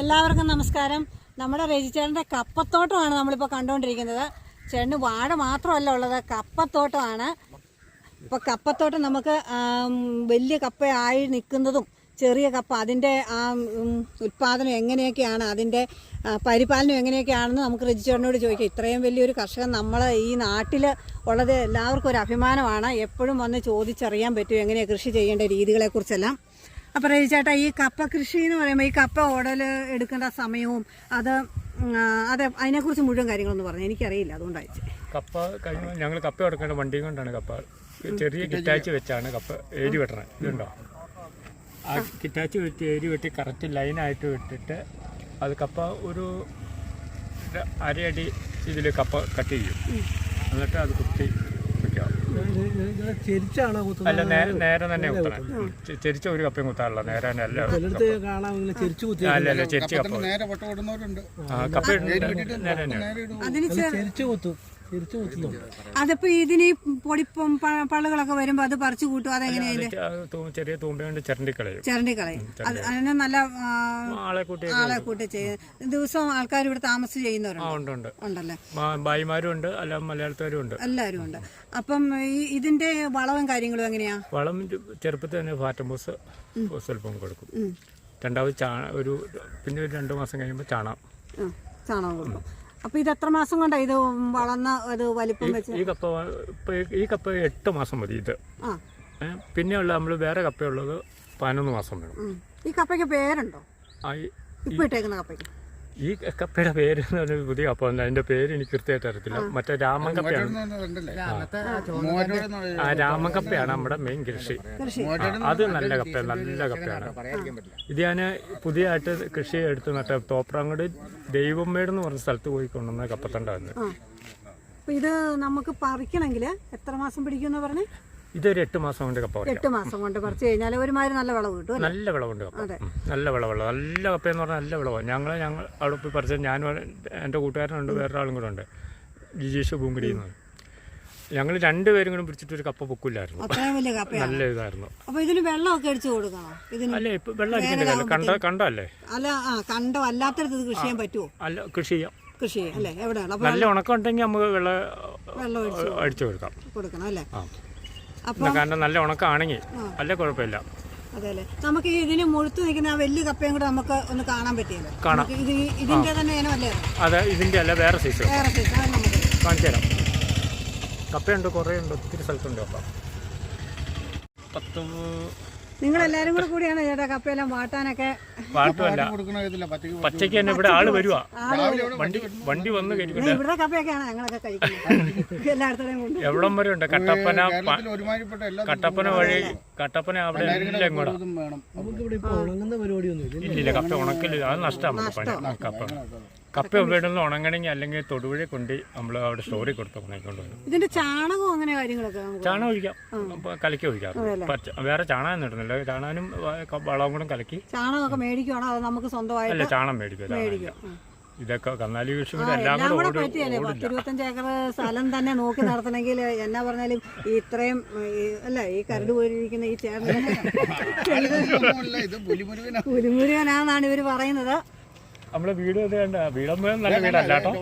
എല്ലാവർക്കും നമസ്കാരം. നമ്മുടെ രജിച്ചേട്ടന്റെ കപ്പത്തോട്ടമാണ് നമ്മളിപ്പോൾ കണ്ടുകൊണ്ടിരിക്കുന്നത് ചേട്ടന് വാഴ മാത്രമല്ല ഉള്ളത് കപ്പത്തോട്ടമാണ്. ഇപ്പോൾ കപ്പത്തോട്ടം നമുക്ക് വലിയ കപ്പയായി നിൽക്കുന്നതും ചെറിയ കപ്പ അതിന്റെ ആ ഉൽപ്പാദനം എങ്ങനെയൊക്കെയാണ് അതിന്റെ പരിപാലനം എങ്ങനെയൊക്കെയാണെന്ന് നമുക്ക് രജിച്ചേട്ടനോട് ചോദിക്കാം. ഇത്രയും വലിയൊരു കർഷകൻ നമ്മൾ ഈ നാട്ടിൽ ഉള്ളത് എല്ലാവർക്കും ഒരു അഭിമാനമാണ്. എപ്പോഴും വന്ന് ചോദിച്ചറിയാൻ പറ്റും എങ്ങനെയാണ് കൃഷി ചെയ്യേണ്ട രീതികളെക്കുറിച്ചെല്ലാം. അപ്പോൾ ചേട്ടാ ഈ കപ്പ കൃഷി എന്ന് പറയുമ്പോൾ ഈ കപ്പ ഓടൽ എടുക്കേണ്ട സമയവും അത് അതെ അതിനെ കുറിച്ച് അതിനെക്കുറിച്ച് മുഴുവൻ കാര്യങ്ങളൊന്നും പറഞ്ഞു. എനിക്കറിയില്ല അതുകൊണ്ട് അയച്ചു കപ്പ കഴിഞ്ഞ ഞങ്ങൾ കപ്പ എടുക്കേണ്ട വണ്ടി കൊണ്ടാണ് കപ്പ ചെറിയ കിറ്റാച്ച് വെച്ചാണ് കപ്പ ഏരി വെട്ടണത്. ഇതുണ്ടോ? ആ കിറ്റാച്ച് വെച്ച് ഏരി വെട്ടി കറക്റ്റ് ലൈനായിട്ട് വിട്ടിട്ട് അത് കപ്പ ഒരു അരയടി ഇതിൽ കപ്പ കട്ട് ചെയ്യും. എന്നിട്ട് അത് കുത്തി ചെരിച്ചാണോ അല്ല നേരെ നേരെ തന്നെ കുത്തണം. ചെരിച്ച ഒരു കപ്പയും കുത്താറില്ല. നേരെ തന്നെ അല്ല ചിലടത്ത് കാണാം ഇങ്ങനെ ചെരിച്ചു കുത്തി അല്ല അല്ല ചെരിച്ച കപ്പ. നേരെ വട്ടം ഇടുന്നവരുണ്ട്. ആ കപ്പ നേരെ തന്നെ. ചെരിച്ചു കുത്തും. അതിപ്പോൾ ഇതിന് പൊടിപ്പം പള്ളുകളൊക്കെ വരുമ്പോ അത് പറിച്ചു കൂട്ടും അതെങ്ങനെയാ അത് ചെ- അത് തൂ- ചെറിയ തൂമ്പ കൊണ്ട് ചിരണ്ടി കളയും. ചരണ്ടി കളയും. അത് നല്ല ആളെ കൂട്ടി ആളെ കൂട്ടി ചെയ്യും. ദിവസവും ആൾക്കാർ ഇവിടെ താമസം ചെയ്യുന്നവരുണ്ട്. ഉണ്ട് ഉണ്ട്. ഉണ്ടല്ലേ? മാ- ഭായിമാരും ഉണ്ട് അല്ല മലയാളത്തുകാരും ഉണ്ട്. എല്ലാവരും ഉണ്ട്. അപ്പം ഇതിന്റെ വളവും കാര്യങ്ങളും എങ്ങനെയാ? വളം ചെറുപ്പത്തിൽ തന്നെ ഫാറ്റംബോസ് സ്വല്പം കൊടുക്കും. രണ്ടാമത് ചാ ഒരു പിന്നെ ഒരു രണ്ട് മാസം കഴിയുമ്പോൾ ചാണകം. ചാണകം കൊടുക്കും. അപ്പൊ ഇത് എത്ര മാസം കൊണ്ടാ ഇത് വളർന്ന അത് വലിപ്പം വെച്ച്? ഈ കപ്പ ഈ- കപ്പ എട്ട് മാസം മതി ഇത്. പിന്നെ ഉള്ള പിന്നെയുള്ള നമ്മൾ വേറെ കപ്പയുള്ളത് പതിനൊന്ന് മാസം വേണം. ഈ കപ്പയ്ക്ക് പേരുണ്ടോ? ഇപ്പൊ ഇട്ടേക്കുന്ന കപ്പയ്ക്ക്. ഈ കപ്പയുടെ പേര് എന്ന് പറഞ്ഞ പുതിയ കപ്പ അതിന്റെ പേര് എനിക്ക് കൃത്യമായിട്ട് അറിയത്തില്ല. മറ്റേ രാമൻ കപ്പയാണ് ആ. രാമൻ കപ്പയാണ്. നമ്മുടെ മെയിൻ കൃഷി. അത് നല്ല കപ്പയാണ് നല്ല കപ്പയാണ്. ഇത് ഞാൻ പുതിയതായിട്ട് കൃഷി എടുത്ത് നട്ട തോപ്രാങ്കോട് ദൈവമേട് എന്ന് പറഞ്ഞ സ്ഥലത്ത് പോയി കൊണ്ടുവന്ന കപ്പത്തണ്ടായിരുന്നു ഇത് നമുക്ക് പറിക്കണമെങ്കിൽ എത്ര മാസം പിടിക്കും എന്ന് പറഞ്ഞ്? ഇതൊരു എട്ട് മാസം കൊണ്ട് കപ്പ പറിക്കാം എട്ട് മാസം കൊണ്ട് പറിച്ചു കഴിഞ്ഞാൽ ഒരുമാതിരി നല്ല വിളവ് കിട്ടും? നല്ല വിളവുണ്ട് കപ്പ. നല്ല വിളവുള്ള നല്ല കപ്പ എന്ന് പറഞ്ഞാൽ നല്ല വിളവ്. ഞങ്ങൾ ഞങ്ങൾ അവിടെ പോയി പറിച്ചത് ഞാനും എന്റെ കൂട്ടുകാരനുണ്ട് വേറൊരാളും കൂടെ ഉണ്ട്. ജിജീഷ് പൂങ്കുടി എന്ന് ഞങ്ങൾ രണ്ടുപേരും കൂടെ പിടിച്ചിട്ട് ഒരു കപ്പ പൊക്കില്ലായിരുന്നു. നല്ല ഇതായിരുന്നു. അപ്പൊ ഇതിന് വെള്ളമൊക്കെ അടിച്ചു കൊടുക്കണോ? അല്ലേ ഇപ്പൊ വെള്ളം അടിക്കണ്ടല്ലോ കണ്ട കണ്ടല്ലേ അല്ല കണ്ടോ? അല്ലാത്തടത്ത് കൃഷി ചെയ്യാൻ പറ്റുമോ അല്ല കൃഷി ചെയ്യാം. കൃഷി അല്ലേ? എവിടെയാണ്? നല്ല ഉണക്കം ഉണ്ടെങ്കിൽ നമുക്ക് വെള്ളം വെള്ളം അടിച്ചു കൊടുക്കാം. കൊടുക്കണം അല്ലേ? കാരണം നല്ല ഉണക്കാണെങ്കിൽ നല്ല കുഴപ്പമില്ല. അതെ നമുക്ക് ഇതിന് മുഴുത്ത് നിൽക്കുന്ന ആ വലിയ കപ്പയും കൂടെ നമുക്ക് ഒന്ന് കാണാൻ പറ്റിയല്ലോ. കാണാം. ഇത് ഇതിന്റെ തന്നെ ഇനമല്ലേ അത് ഇതിന്റെ അല്ല വേറെ സൈസ് വേറെ സൈസ് അത് നമുക്ക് കാണിച്ചു തരാം. കപ്പയുണ്ട് കുറേ ഉണ്ട് ഒത്തിരി സ്ഥലത്തുണ്ട് കപ്പ. പത്ത് നിങ്ങൾ എല്ലാരും കൂടെ കൂടിയാണ് ചേട്ടാ കപ്പയെല്ലാം വാട്ടാനൊക്കെ. വാട്ടുമല്ല പച്ചക്ക് പച്ചയ്ക്ക് തന്നെ ഇവിടെ ആൾ വരുവാ. വണ്ടി വണ്ടി വന്ന് ഇവിടെ കപ്പയൊക്കെയാണ് ഞങ്ങളൊക്കെ കഴിക്കുന്നത്. എല്ലായിടത്തോടെയും കൊണ്ട് എവിടം വരെ ഉണ്ട്? കട്ടപ്പന കട്ടപ്പന വഴി കട്ടപ്പന അവിടെ ഇല്ല ഇങ്ങോട്ടാ ഇല്ല ഇല്ലില്ല കപ്പ ഉണക്കില്ല. അത് നഷ്ടമാണ് കപ്പ. കപ്പ ഉണങ്ങണമെങ്കിൽ അല്ലെങ്കിൽ തൊടുപുഴ കൊണ്ട് നമ്മൾ അവിടെ സ്റ്റോറി കൊടുത്ത് ഉണങ്ങിക്കൊണ്ട് വരും. ഇതിന്റെ ചാണകവും അങ്ങനെ കാര്യങ്ങളൊക്കെ ചാണകം ഒഴിക്കാം. കലക്കി ഒഴിക്കാം പച്ച വേറെ ചാണകം ഇടുന്നില്ല. ചാണകനും വളവും കൂടെ കലക്കി. ചാണകമൊക്കെ മേടിക്കുവാണോ? അത് നമുക്ക് സ്വന്തമായിട്ട് അല്ല ചാണം മേടിക്കും. ചാണകം ഇതൊക്കെ കന്നാലി കൃഷി എല്ലാം കൂടെ പറ്റിയല്ലേ? ഏക്കർ സ്ഥലം തന്നെ നോക്കി നടത്തണമെങ്കിൽ എന്നാ പറഞ്ഞാലും ഇത്രയും ഈ, അല്ല ഈ കരട് പോയിരിക്കുന്ന ഈ ചേട്ടൻ പുലിമുരുകനാണെന്നാണ് ഇവർ പറയുന്നത്. നമ്മളെ വീട് ഇത് കണ്ട വീടമ്പോ നല്ല വീടല്ല കേട്ടോ.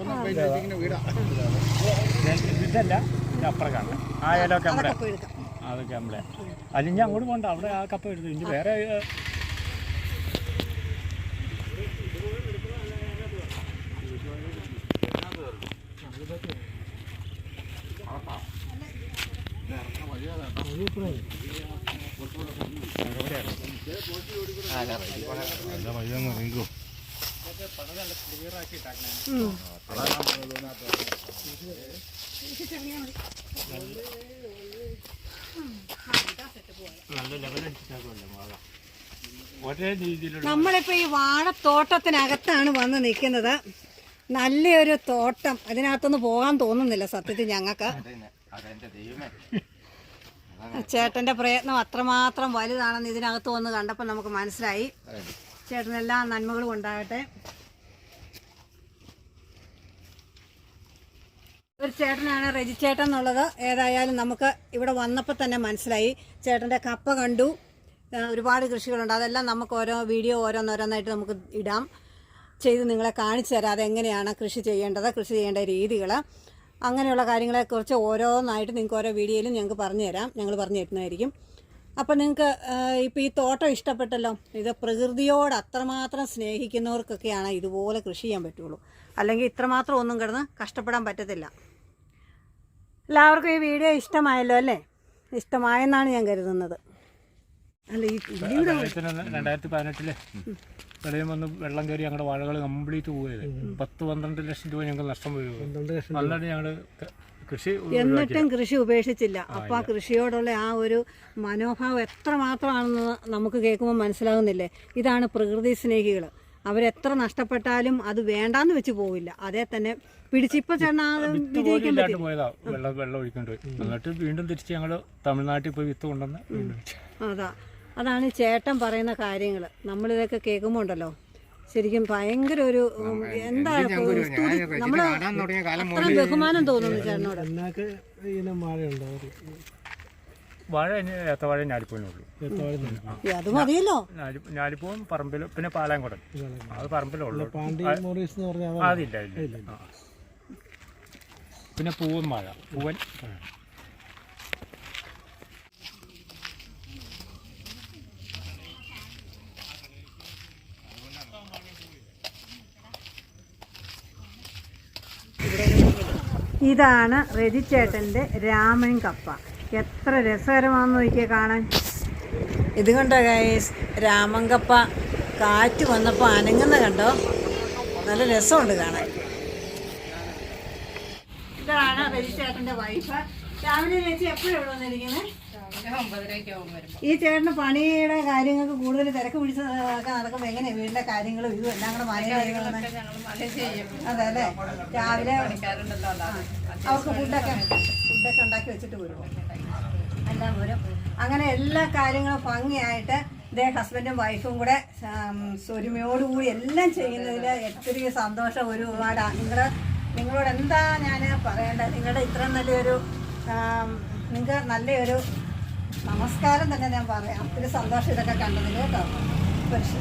ഇതല്ല ഇത് അപ്പുറം കാണാം ആ ഏലൊക്കെ നമ്മുടെ. കപ്പ എടുക്കാം. അതൊക്കെ നമ്മളെ അല്ലെങ്കിൽ അങ്ങോട്ട് പോകണ്ട അവിടെ ആ കപ്പ എടുത്തു ഇനി വേറെ ആ വഴിയാ രീതിയിലുള്ള നമ്മളിപ്പോ ഈ വാഴത്തോട്ടത്തിനകത്താണ് വന്ന് നിൽക്കുന്നത് നല്ലൊരു തോട്ടം. അതിനകത്തൊന്ന് പോകാൻ തോന്നുന്നില്ല സത്യത്തിൽ ഞങ്ങൾക്ക്. ചേട്ടന്റെ പ്രയത്നം അത്രമാത്രം വലുതാണെന്ന് ഇതിനകത്ത് വന്ന് കണ്ടപ്പോൾ നമുക്ക് മനസ്സിലായി. ചേട്ടനെല്ലാ നന്മകളും ഉണ്ടാകട്ടെ ഒരു ചേട്ടനാണ് റെജി ചേട്ടൻ എന്നുള്ളത്. ഏതായാലും നമുക്ക് ഇവിടെ വന്നപ്പോൾ തന്നെ മനസ്സിലായി. ചേട്ടന്റെ കപ്പ കണ്ടു. ഒരുപാട് കൃഷികളുണ്ട്. അതെല്ലാം നമുക്ക് ഓരോ വീഡിയോ ഓരോന്നോരോന്നായിട്ട് നമുക്ക് ഇടാം. ചെയ്ത് നിങ്ങളെ കാണിച്ചു തരാം. അതെങ്ങനെയാണ് കൃഷി ചെയ്യേണ്ടത് കൃഷി ചെയ്യേണ്ട രീതികൾ അങ്ങനെയുള്ള കാര്യങ്ങളെക്കുറിച്ച് ഓരോന്നായിട്ട് നിങ്ങൾക്ക് ഓരോ വീഡിയോയിലും ഞങ്ങൾക്ക് പറഞ്ഞു തരാം. ഞങ്ങൾ പറഞ്ഞു തരുന്നതായിരിക്കും. അപ്പോൾ നിങ്ങൾക്ക് ഇപ്പോൾ ഈ തോട്ടം ഇഷ്ടപ്പെട്ടല്ലോ ഇത് പ്രകൃതിയോട് അത്രമാത്രം സ്നേഹിക്കുന്നവർക്കൊക്കെയാണ് ഇതുപോലെ കൃഷി ചെയ്യാൻ പറ്റുള്ളൂ. അല്ലെങ്കിൽ ഇത്രമാത്രം ഒന്നും കിടന്ന് കഷ്ടപ്പെടാൻ പറ്റത്തില്ല. എല്ലാവർക്കും ഈ വീഡിയോ ഇഷ്ടമായല്ലോ അല്ലേ? ഇഷ്ടമായെന്നാണ് ഞാൻ കരുതുന്നത്. അല്ല ഈ രണ്ടായിരത്തി പതിനെട്ടിൽ പ്രളയം വന്ന് വെള്ളം കയറി ഞങ്ങളുടെ വാഴകൾ കംപ്ലീറ്റ് പോയത്. പത്ത് പന്ത്രണ്ട് ലക്ഷം രൂപ ഞങ്ങൾക്ക് നഷ്ടം വരും പന്ത്രണ്ട് ലക്ഷം അല്ലാണ്ട് ഞങ്ങൾ കൃഷി എന്നിട്ടും കൃഷി ഉപേക്ഷിച്ചില്ല. അപ്പൊ ആ കൃഷിയോടുള്ള ആ ഒരു മനോഭാവം എത്രമാത്രമാണെന്ന് നമുക്ക് കേൾക്കുമ്പോൾ മനസ്സിലാകുന്നില്ലേ? ഇതാണ് പ്രകൃതി സ്നേഹികൾ അവരെത്ര നഷ്ടപ്പെട്ടാലും അത് വേണ്ടാന്ന് വെച്ച് പോവില്ല. അതേ തന്നെ പിടിച്ചിപ്പോ വെള്ളം വെള്ളം ഒഴിക്കൊണ്ട് എന്നിട്ട് വീണ്ടും തിരിച്ച് ഞങ്ങൾ തമിഴ്നാട്ടിൽ പോയി വിത്ത് കൊണ്ടുവന്ന് അതാ. അതാണ് ചേട്ടൻ പറയുന്ന കാര്യങ്ങൾ നമ്മളിതൊക്കെ കേൾക്കുമ്പോൾ ഉണ്ടല്ലോ. ശരിക്കും ഭയങ്കര ഒരു എന്താ അത്ര ബഹുമാനം തോന്നുന്നു ചേട്ടനോട്. വാഴ ഏത്തവാഴ അത് മതിയല്ലോ. ഞാലിപ്പൂവും പറമ്പിലും പിന്നെ അത് അതില്ല ഇല്ല പിന്നെ പൂവൻ. വാഴ പൂവൻ വാഴ. ഇതാണ് രജിച്ചേട്ടന്റെ രാമൻ കപ്പ. എത്ര രസകരമാണെന്ന് നോക്കിയാൽ കാണാൻ. ഇത് കണ്ടോ ഗൈസ് രാമൻ കപ്പ കാറ്റ് വന്നപ്പോൾ അനങ്ങുന്ന കണ്ടോ? നല്ല രസമുണ്ട് കാണാൻ. ഇതാണ് രജിച്ചേട്ടന്റെ വൈഫ് രാവിലെ ചേച്ചി എപ്പോഴും ഇവിടെ വന്നിരിക്കുന്നത് ഈ ചേട്ടന് പണിയുടെ കാര്യങ്ങൾക്ക് കൂടുതൽ തിരക്ക് പിടിച്ച് നടക്കുമ്പോ നടക്കുമ്പോൾ എങ്ങനെയാ വീടിന്റെ കാര്യങ്ങളും ഇതും എല്ലാം കൂടെ മഴ കാര്യങ്ങളും അതെ അല്ലേ? രാവിലെ അവർക്ക് ഫുഡൊക്കെ ഫുഡൊക്കെ ഉണ്ടാക്കി വെച്ചിട്ട് വരും എല്ലാം വരും. അങ്ങനെ എല്ലാ കാര്യങ്ങളും ഭംഗിയായിട്ട് ഇതേ ഹസ്ബൻഡും വൈഫും കൂടെ സ്വരുമയോടുകൂടി എല്ലാം ചെയ്യുന്നതിൽ ഒത്തിരി സന്തോഷം ഒരുപാട്. നിങ്ങളുടെ നിങ്ങളോട് എന്താ ഞാൻ പറയേണ്ടത്? നിങ്ങളുടെ ഇത്രയും നല്ലൊരു നിങ്ങൾക്ക് നല്ലൊരു നമസ്കാരം തന്നെ ഞാൻ പറയാം. ഒത്തിരി സന്തോഷം ഇതൊക്കെ കണ്ടതിൽ കേട്ടോ. പക്ഷേ